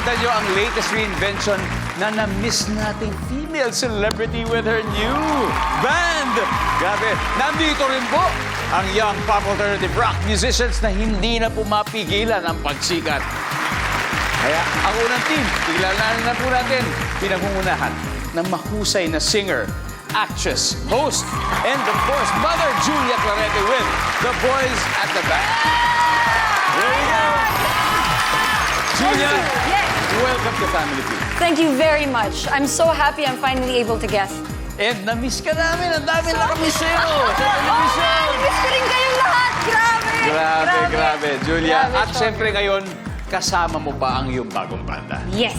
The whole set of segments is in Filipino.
makikita nyo ang latest reinvention na na-miss nating female celebrity with her new band. Grabe, nandito rin po ang young pop alternative rock musicians na hindi na pumapigilan ang pagsikat. Kaya ang unang team, kilalanin na po natin, pinangungunahan ng mahusay na singer, actress, host, and of course, Mother Julia Clarete with The Boys at the Back. There you go. Julia, Yes. Welcome to Family Feud. Thank you very much. I'm so happy I'm finally able to guest. And na-miss ka namin. Ang dami na kami sa'yo sa Oh, television. miss ko rin kayong lahat. Grabe. Grabe, grabe. Julia, Grabe, at sorry. syempre ngayon, kasama mo pa ang iyong bagong banda. Yes.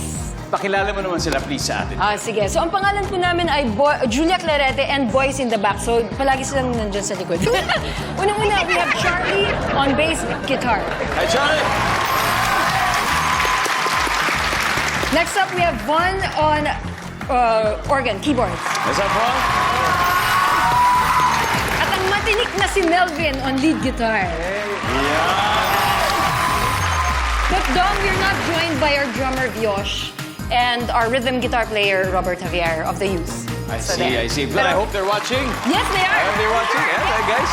Pakilala mo naman sila please sa atin. Ah, sige. So, ang pangalan po namin ay Boy- Julia Clarete and Boys in the Back. So, palagi silang nandyan sa likod. Unang-una, we have Charlie on bass guitar. Hi, Charlie! Next up, we have Von on uh, organ, keyboards. What's up, Paul? At ang matinik na si Melvin on lead guitar. Yeah. But Dom, we're not joined by our drummer, Viosh, and our rhythm guitar player, Robert Javier of the Youth. I So see, there. I see. But I hope they're watching. Yes, they are. Are they watching? Yeah, yeah, guys.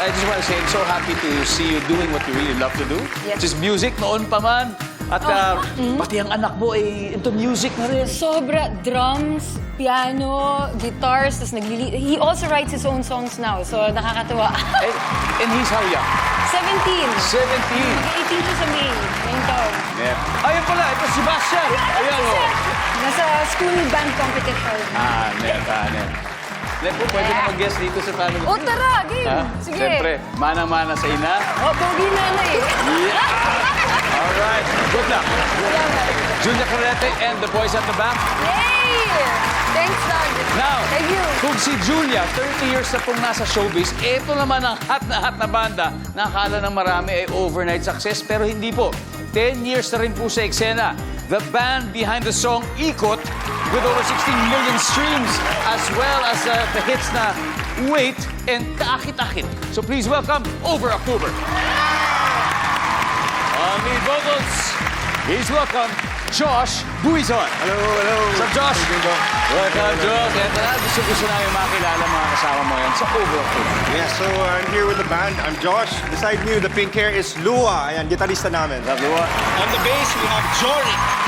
I just want to say I'm so happy to see you doing what you really love to do. Yes. Which is music noon pa man. At uh, pati ang anak mo ay into music na rin. Sobra drums, piano, guitars, tapos naglili... He also writes his own songs now, so nakakatuwa. And, and he's how young? 17. 17. Mag-18 siya sa May. Ngayong taon. Yeah. Ayun pala, ito si Bastian. Ayan oh. o. Nasa school band competition. Ah, net, ah, net. Net po, pwede na mag-guest dito sa family. O tara, game. Ha? Sige. Siyempre, manang-mana sa ina. O, pogi na na eh. Alright, good luck. Julia Carrete and the boys at the back. Yay! Thanks, Dad. Now, Thank you. kung si Julia, 30 years na pong nasa showbiz, ito naman ang hot na hot na banda na akala ng marami ay overnight success, pero hindi po. 10 years na rin po sa eksena. The band behind the song Ikot with over 16 million streams as well as uh, the hits na Wait and Kaakit-Akit. So please welcome Over October. On lead vocals, please welcome Josh Buizon. Hello, hello. What's up, Josh? Welcome, Josh. Eto na, gusto-gusto namin makilala mga kasama mo yan sa Over October. Yeah, so uh, I'm here with the band. I'm Josh. Beside me, the pink hair is Lua. Ayan, gitarista namin. On the bass, we have Jory.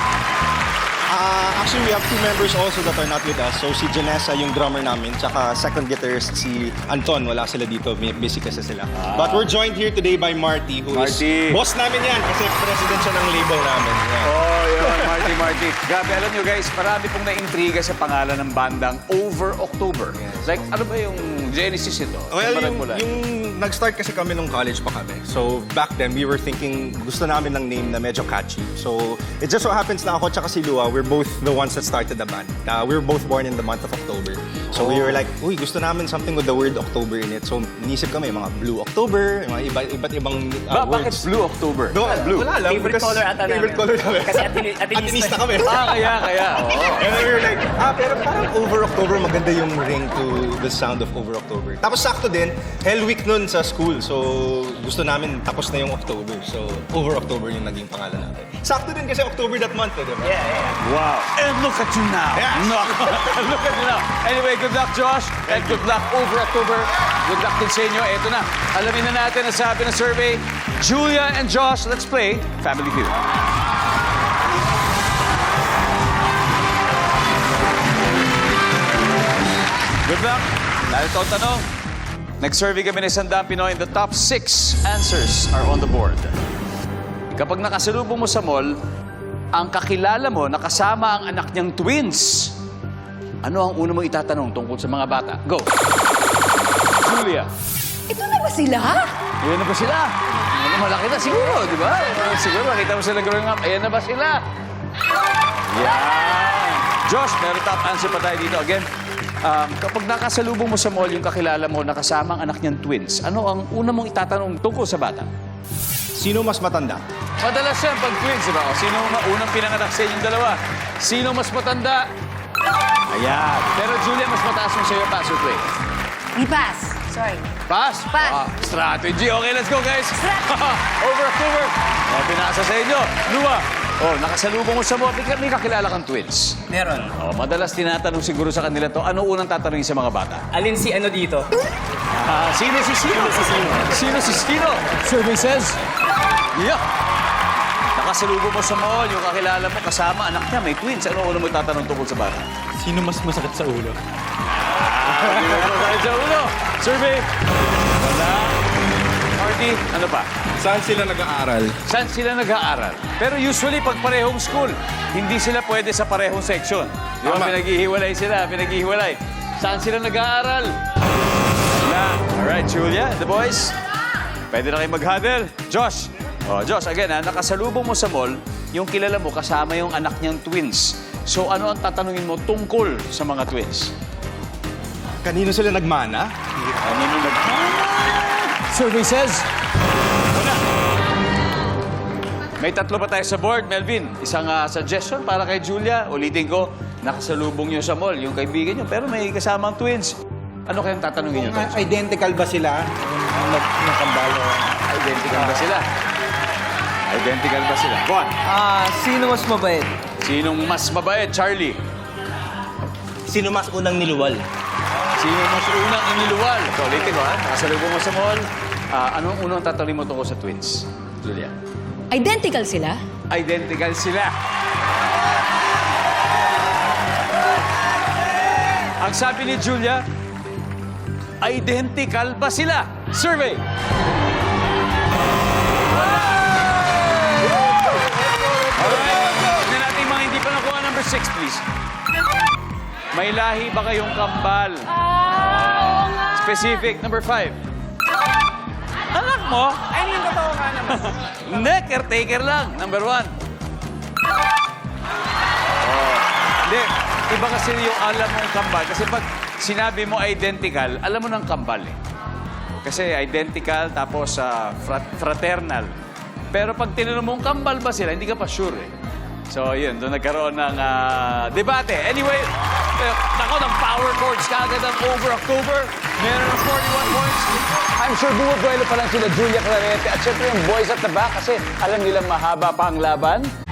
Uh, actually, we have two members also that are not with us. So si Janessa, yung drummer namin, tsaka second guitarist si Anton. Wala sila dito. May- Busy kasi sila. But we're joined here today by Marty, who is Marty. boss namin yan kasi president siya ng label namin. Yeah. Oh, Marty, Marty. Grabe, alam nyo guys, marami pong naintriga sa pangalan ng bandang Over October. Like, ano ba yung genesis ito? Well, Saan ba yung, nagmula? yung nag-start kasi kami nung college pa kami. So, back then, we were thinking, gusto namin ng name na medyo catchy. So, it just so happens na ako tsaka si Lua, we're both the ones that started the band. Uh, we were both born in the month of October. So, we were like, uy, gusto namin something with the word October in it. So, nisip kami, mga Blue October, mga iba, iba't ibang uh, ba, bakit words. Blue October? No, blue. Wala lang. Favorite because color ata namin. Favorite color namin. Kasi atini- atinista. Atinista kami. Ah, kaya, kaya. Oo. And then we were like, ah, pero parang over October, maganda yung ring to the sound of over October. Tapos sakto din, Hell Week nun sa school. So gusto namin tapos na yung October. So over October yung naging pangalan natin. Sakto din kasi October that month, eh, di ba? Yeah, yeah. Wow. And look at you now. Yes. No. look at you now. Anyway, good luck, Josh. And good luck over October. Good luck din sa inyo. Ito na. Alamin na natin ang sabi ng survey. Julia and Josh, let's play Family Feud. Good luck. Narito ang tanong. Nag-survey kami ng Sandang Pinoy and the top six answers are on the board. Kapag nakasalubong mo sa mall, ang kakilala mo nakasama ang anak niyang twins. Ano ang una mong itatanong tungkol sa mga bata? Go! Julia. Ito na ba sila? Ayan na ba sila? Ano, malaki na siguro, di ba? Siguro, makita mo sila growing up. Ayan na ba sila? Yan! Josh, meron top answer pa tayo dito. Again, um, kapag nakasalubong mo sa mall yung kakilala mo, nakasama ang anak niyang twins, ano ang una mong itatanong tungkol sa bata? Sino mas matanda? Madalas yan pag twins, di ba? O, sino ang unang pinanganak sa inyong dalawa? Sino mas matanda? Ayan. Pero Julia, mas mataas mo sa'yo, pass or play? We pass. Sorry. Pass? Pass. Ah, strategy. Okay, let's go, guys. Over October. Oh, pinasa sa inyo. Lua, Oh, nakasalubong mo sa mo. May may kakilala kang twins. Meron. Oh, madalas tinatanong siguro sa kanila to, ano unang tatanungin sa mga bata? Alin si ano dito? Ah, sino si Sino? si Sino? Sino si Sino? Survey says, Yeah. Nakasalubong mo sa mall, yung kakilala mo, kasama, anak niya, may twins. Ano unang mo tatanong tungkol sa bata? sino mas masakit sa ulo? Dahil sa ulo. Survey. Wala. Marty, ano pa? Saan sila nag-aaral? Saan sila nag-aaral? Pero usually, pag parehong school, hindi sila pwede sa parehong section. Di ba? Tama. Pinaghihiwalay sila, pinaghihiwalay. Saan sila nag-aaral? Wala. Alright, Julia, the boys. Pwede na kayo mag-huddle. Josh. Oh, Josh, again, ha, nakasalubong mo sa mall, yung kilala mo, kasama yung anak niyang twins. So, ano ang tatanungin mo tungkol sa mga twins? Kanino sila nagmana? Ano yung nag... Survey says, May tatlo pa tayo sa board, Melvin. Isang ah, suggestion para kay Julia. Ulitin ko, nakasalubong niyo sa mall, yung kaibigan niyo, pero may kasamang twins. Ano kayang tatanungin niyo? Kung Tons? identical ba sila? Ang nag- nakambalo. Identical ba sila? Identical ba sila? Juan, Ah, sino mas mabait? sinong mas mabait? Charlie. Sino mas unang niluwal? Sino mas unang iniluwal? So, ulitin ko ha. Nakasalubong mo sa mall. Ah, anong unang tatanungin mo tungkol sa twins? Julia. Identical sila? Identical sila. Ang sabi ni Julia, identical ba sila? Survey! Alright. Tignan natin yung mga hindi pa nakuha. Number six, please. May lahi ba kayong kambal? Specific. Number five. Anak mo? Ay, yung totoo ka naman. Hindi, caretaker lang. Number one. Oh. Hindi, iba kasi yung alam mong kambal. Kasi pag sinabi mo identical, alam mo ng kambal eh. Kasi identical, tapos ah, frat- fraternal. Pero pag tinanong mong kambal ba sila, hindi ka pa sure eh. So, yun, doon nagkaroon ng ah, debate. Anyway, eh, nako, ng power chords kagad ang over October. Meron ng 41 points. I'm sure bumubuelo pa lang sila Julia Clarete at syempre yung boys at the back kasi alam nilang mahaba pa ang laban.